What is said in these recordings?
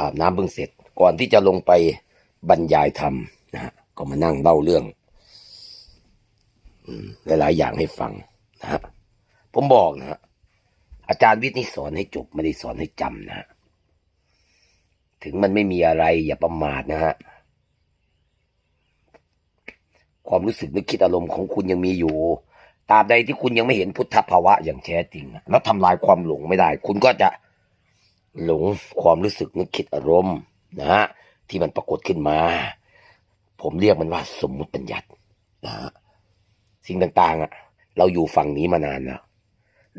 อาบน้ำเพิ่งเสร็จ ก่อนที่จะลงไปบรรยายธรรมนะฮะก็มานั่งเล่าเรื่องหลายๆอย่างให้ฟังนะฮะผมบอกนะฮะอาจารย์วิทย์นี่สอนให้จบไม่ได้สอนให้จำนะฮะถึงมันไม่มีอะไร อย่าประมาทนะฮะความรู้สึกนึกคิดอารมณ์ของคุณยังมีอยู่ตราบใดที่คุณยังไม่เห็นพุทธภาวะอย่างแท้จริง แล้วทำลายความหลงไม่ได้ คุณก็จะ หลงความรู้สึกนึกคิดอารมณ์นะฮะที่มันปรากฏขึ้นมา ผมเรียกมันว่าสมมุติปัญญัตินะฮะสิ่งต่างๆอะ เราอยู่ฝั่งนี้มานานแล้ว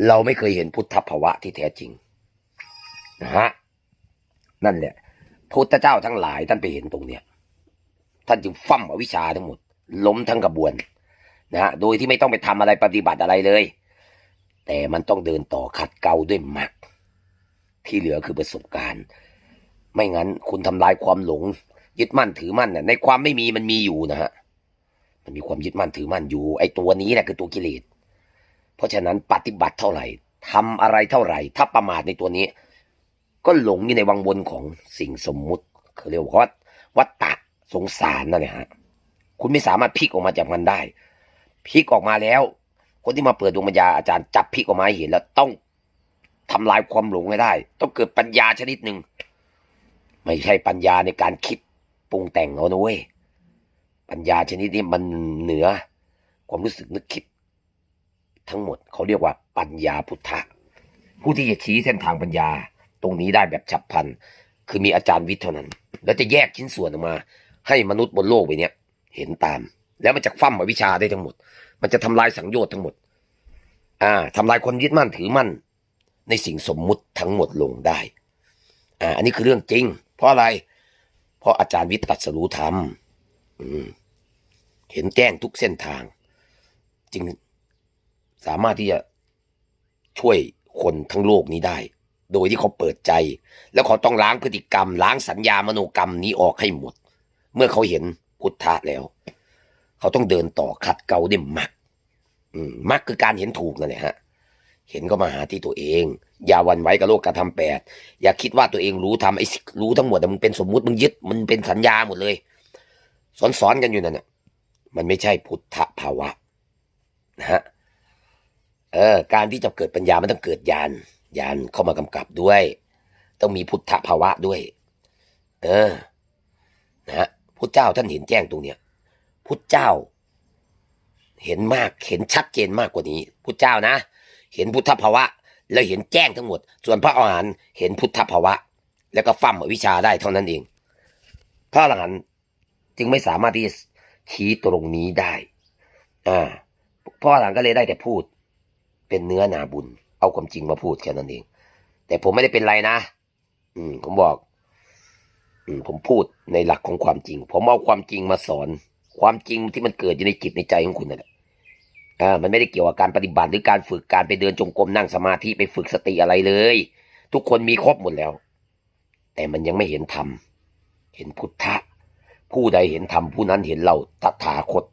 เราไม่เคยเห็นพุทธภาวะที่แท้จริงนะฮะนั่นแหละพุทธเจ้าทั้งหลายท่านไปเห็นตรงเนี้ยท่านจึงฟั่มอวิชชาทั้งหมด ล้มทั้งกระบวนนะฮะโดยที่ไม่ต้องไปทำอะไรปฏิบัติอะไรเลย แต่มันต้องเดินต่อขัดเกลาด้วยมรรค ที่เหลือคือประสบการณ์ ไม่งั้นคุณทำลายความหลง ยึดมั่นถือมั่นน่ในความไม่มีมันมีอยู่นะฮะมันมีความยึดมั่นถือมั่นอยู่ ไอ้ตัวนี้แหละคือตัวกิเลสเพราะฉะนั้นปฏิบัติเท่าไหร่ทำอะไรเท่าไหร่ ถ้าประมาทในตัวนี้ ก็หลงอยู่ในวังวนของสิ่งสมมุติเขาเรียกว่าวัฏฏะสงสารนั่นแหละฮะคุณไม่สามารถพลิกออกมาจากมันได้พลิกออกมาแล้ว คนที่มาเปิดดวงปัญญาอาจารย์จับพลิกออกมาเห็นแล้วต้อง ทำลายความหลงให้ได้ ต้องเกิดปัญญาชนิดหนึ่งไม่ใช่ปัญญาในการคิดปรุงแต่งเอานะเว้ยปัญญาชนิดนี้มันเหนือ ความรู้สึกนึกคิด ทั้งหมดเขาเรียกว่าปัญญาพุทธะผู้ที่จะชี้เส้นทางปัญญา ตรงนี้ได้แบบฉับพลัน คือมีอาจารย์วิทย์เท่านั้น แล้วจะแยกชิ้นส่วนออกมา ให้มนุษย์บนโลกใบเนี้ยเห็นตาม แล้วมันจะฟั่มอวิชาได้ทั้งหมด มันจะทำลายสังโยชน์ทั้งหมด อ่าทำลายความยึดมั่นถือมั่น ในสิ่งสมมุติทั้งหมดลงได้อ่าอันนี้คือเรื่องจริง เพราะอะไร เพราะอาจารย์วิตรัดสรู้ธรรมเห็นแจ้งทุกเส้นทาง จึงสามารถที่จะช่วยคนทั้งโลกนี้ได้ โดยที่เขาเปิดใจ แล้วเขาต้องล้างพฤติกรรม ล้างสัญญามโนกรรมนี้ออกให้หมด เมื่อเขาเห็นพุทธะแล้ว เขาต้องเดินต่อขัดเกลาด้มรรคอืมมรรคคือการเห็นถูกนั่นแหละฮะ เห็นก็มาหาที่ตัวเอง อย่าหวันไหว้กับโลกการทำแปด อย่าคิดว่าตัวเองรู้ทำไอ้รู้ทั้งหมดแต่มันเป็นสมมุติมึงยึดมันเป็นสัญญาหมดเลยสอนสอนๆกันอยู่นั่นน่ะ มันไม่ใช่พุทธภาวะนะฮะเออ การที่จะเกิดปัญญามันต้องเกิดญาณญาณเข้ามากำกับด้วย ต้องมีพุทธภาวะด้วย เออนะฮะพุทธเจ้าท่านเห็นแจ้งตรงเนี้ยพุทธเจ้า เห็นมากเห็นชัดเจนมากกว่านี้พุทธเจ้านะ เห็นพุทธภาวะ แล้วเห็นแจ้งทั้งหมด ส่วนพระอรหันต์เห็นพุทธภาวะ แล้วก็ฟั่มวิชาได้เท่านั้นเอง พระอรหันต์จึงไม่สามารถที่จะชี้ตรงนี้ได้ อ่าพ่อหลังก็เลยได้แต่พูด เป็นเนื้อนาบุญ เอาความจริงมาพูดแค่นั้นเอง แต่ผมไม่ได้เป็นไรนะ อืม ผมบอก อืมผมพูดในหลักของความจริง ผมเอาความจริงมาสอน ความจริงที่มันเกิดอยู่ในจิตในใจของคุณนั่นแหละ อ่ามันไม่ได้เกี่ยวกับการปฏิบัติหรือการฝึกการไปเดินจงกรมนั่งสมาธิไปฝึกสติอะไรเลย ทุกคนมีครบหมดแล้ว แต่มันยังไม่เห็นธรรมเห็นพุทธะ ผู้ใดเห็นธรรมผู้นั้นเห็นเราตถาคต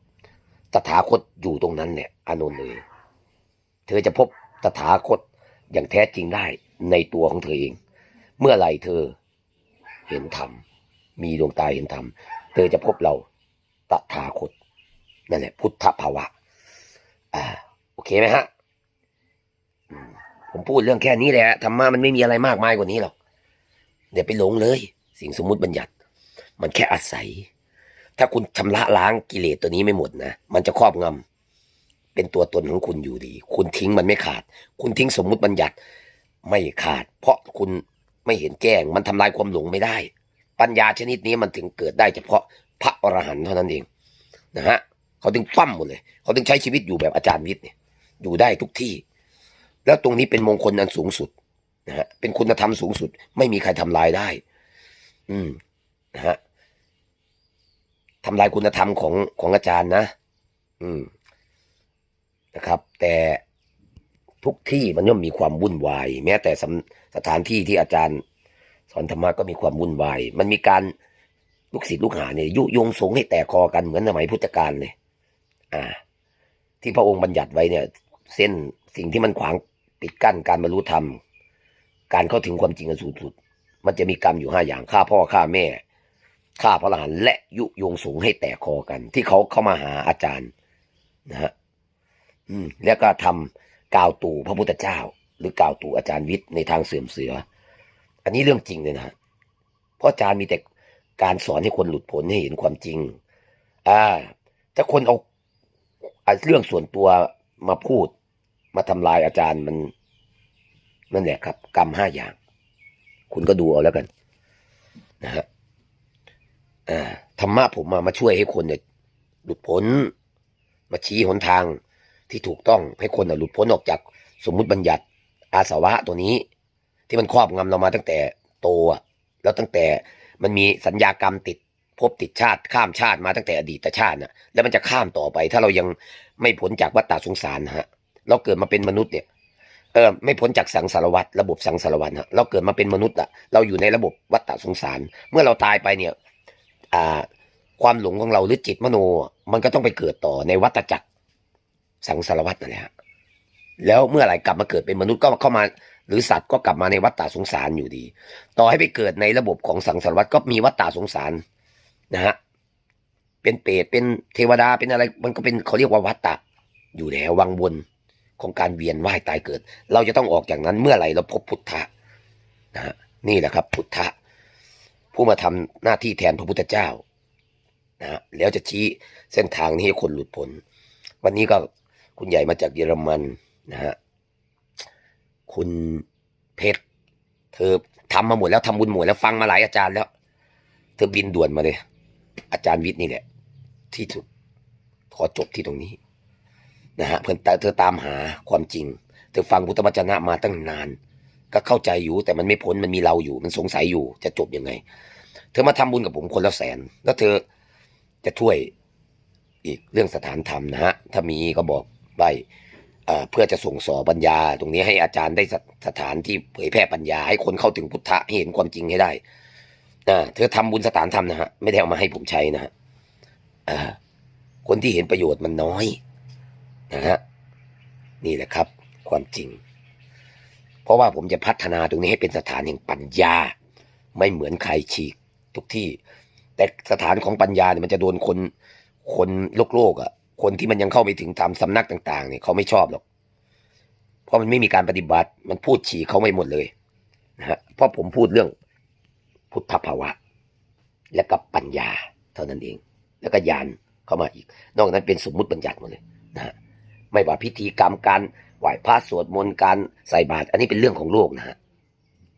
ตถาคตอยู่ตรงนั้นเนี่ยอานนท์เลย เธอจะพบตถาคตอย่างแท้จริงได้ในตัวของเธอเอง เมื่อไหร่เธอเห็นธรรมมีดวงตาเห็นธรรม เธอจะพบเราตถาคตนั่นแหละพุทธภาวะ อ่าโอเคไหมฮะผมพูดเรื่องแค่นี้แหละธรรมะมันไม่มีอะไรมากมายกว่านี้หรอกเดี๋ยวไปหลงเลย สิ่งสมมุติบัญญัติ มันแค่อาศัย ถ้าคุณชำระล้างกิเลสตัวนี้ไม่หมดนะมันจะครอบงำเป็นตัวตนของคุณอยู่ดี คุณทิ้งมันไม่ขาด คุณทิ้งสมมุติบัญญัติไม่ขาด เพราะคุณไม่เห็นแจ้ง มันทำลายความหลงไม่ได้ ปัญญาชนิดนี้มันถึงเกิดได้เฉพาะพระอรหันต์เท่านั้นเองนะฮะ เขาถึงฟั่มหมดเลย เขาถึงใช้ชีวิตอยู่แบบอาจารย์วิทย์เนี่ยอยู่ได้ทุกที่ แล้วตรงนี้เป็นมงคลอันสูงสุดนะฮะเป็นคุณธรรมสูงสุด ไม่มีใครทำลายได้ อืมนะฮะทำลายคุณธรรมของของอาจารย์นะ อืมนะครับ แต่ทุกที่มันย่อมมีความวุ่นวาย แม้แต่สสถานที่ที่อาจารย์ สอนธรรมะก็มีความวุ่นวาย มันมีการลูกศิษย์ลูกหาเนี่ยยุยงสงให้แตกคอกันเหมือนสมัยพุทธกาลเลย อ่า ที่พระองค์บัญญัติไว้เนี่ย เส้นสิ่งที่มันขวางปิดกั้นการบรรลุธรรม การเข้าถึงความจริงอันสูงสุด มันจะมีกรรมอยู่ห้าอย่างฆ่าพ่อฆ่าแม่ฆ่าพระอรหันและยุยงสูงให้แตกคอกัน ที่เขาเข้ามาหาอาจารย์นะฮะอืม แล้วก็ทำกล่าวตู่พระพุทธเจ้า หรือกล่าวตู่อาจารย์วิทย์ในทางเสื่อมเสืออันนี้เรื่องจริงเลยนะฮะเพราะอาจารย์มีแต่การสอนให้คนหลุดพ้นให้เห็นความจริง อ่า ถ้าคนเอา เอาเรื่องส่วนตัวมาพูด มาทำลายอาจารย์มัน นั่นแหละครับ กรรมห้าอย่าง คุณก็ดูเอาแล้วกัน นะฮะธรรมะผมมามาช่วยให้คนเนี่ยหลุดพ้น มาชี้หนทางที่ถูกต้องให้คนน่ะหลุดพ้นออกจากสมมุติบัญญัติ อาสวะตัวนี้ ที่มันครอบงำเรามาตั้งแต่โตแล้วตั้งแต่มันมีสัญญากรรมติด ภพติดชาติข้ามชาติมาตั้งแต่อดีตชาติน่ะแล้วมันจะข้ามต่อไป ถ้าเรายังไม่พ้นจากวัฏฏะสงสารนะฮะเราเกิดมาเป็นมนุษย์เนี่ยเออไม่พ้นจากสังสารวัฏรระบบสังสารวัฏฮะเราเกิดมาเป็นมนุษย์อะเราอยู่ในระบบวัฏฏะสงสาร เมื่อเราตายไปเนี่ยอ่าความหลงของเราหรือจิตมโน มันก็ต้องไปเกิดต่อในวัฏจักรสังสารวัฏนั่นแหละฮะแล้วเมื่อไหร่กลับมาเกิดเป็นมนุษย์ก็เข้ามา หรือสัตว์ก็กลับมาในวัฏฏะสงสารอยู่ดี ต่อให้ไปเกิดในระบบของสังสารวัฏก็มีวัฏฏะสงสาร นะฮะเป็นเปรตเป็นเทวดาเป็นอะไร มันก็เป็นเขาเรียกว่าวัฏฏะอยู่แล้ววังวนของการเวียนว่ายตายเกิด เราจะต้องออกจากนั้นเมื่อไหร่เราพบพุทธะนะฮะนี่แหละครับ พุทธะ ผู้มาทำหน้าที่แทนพระพุทธเจ้านะฮะแล้วจะชี้เส้นทางนี้ให้คนหลุดพ้นวันนี้ก็คุณใหญ่มาจากเยอรมันนะฮะคุณเพชรเธอทำมาหมดแล้วทำบุญหมดแล้วฟังมาหลายอาจารย์แล้ว เธอบินด่วนมาเลย อาจารย์วิทย์นี่แหละ ที่สุดขอจบที่ตรงนี้นะฮะเพื่อนเธอตามหาความจริง เธอฟังพุทธวจนะมาตั้งนาน ก็เข้าใจอยู่แต่มันไม่พ้นมันมีเราอยู่ มันสงสัยอยู่จะจบยังไง เธอมาทำบุญกับผมคนละแสน แล้วเธอจะช่วยอีกเรื่องสถานธรรมนะฮะถ้ามีก็บอกไว้เพื่อจะส่งสอปัญญา ตรงนี้ให้อาจารย์ได้สสถานที่เผยแพร่ปัญญาให้คนเข้าถึงพุทธะให้เห็นความจริงให้ได้ นะเธอทำบุญสถานธรรมนะฮะไม่ได้เอามาให้ผมใช้นะฮะคนที่เห็นประโยชน์มันน้อยนะฮะนี่แหละครับ ความจริง เพราะว่าผมจะพัฒนาตรงนี้ให้เป็นสถานแห่งปัญญา ไม่เหมือนใครฉีกทุกที่ แต่สถานของปัญญาเนี่ยมันจะโดนคนคนโลกโลกอะคนที่มันยังเข้าไปถึงตามสำนักต่าง ๆ เนี่ยเขาไม่ชอบหรอก เพราะมันไม่มีการปฏิบัติ มันพูดฉีกเขาไม่หมดเลยนะฮะเพราะผมพูดเรื่อง พุทธภาวะ และกับปัญญาเท่านั้นเอง แล้วก็ญาณเข้ามาอีก นอกนั้นเป็นสมมุติบัญญัติหมดเลยนะฮะไม่ว่าพิธีกรรมการไหว้พระสวดมนต์การใส่บาตรอันนี้เป็นเรื่องของโลกนะฮะ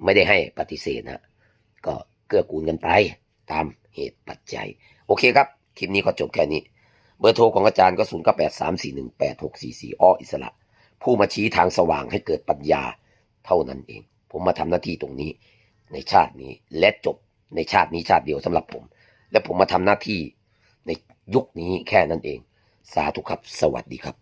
ไม่ได้ให้ปฏิเสธนะฮะก็เกื้อกูลกันไปตามเหตุปัจจัย โอเคครับ คลิปนี้ก็จบแค่นี้ เบอร์โทรของอาจารย์ก็ศูนย์ก้าแปดสามสี่หนึ่งแปดหกสี่สี่อ้ออิสระ ผู้มาชี้ทางสว่างให้เกิดปัญญาเท่านั้นเอง ผมมาทำหน้าที่ตรงนี้ ในชาตินี้ และจบในชาตินี้ชาติเดียวสำหรับผม และผมมาทำหน้าที่ในยุคนี้แค่นั้นเอง สาธุครับ สวัสดีครับ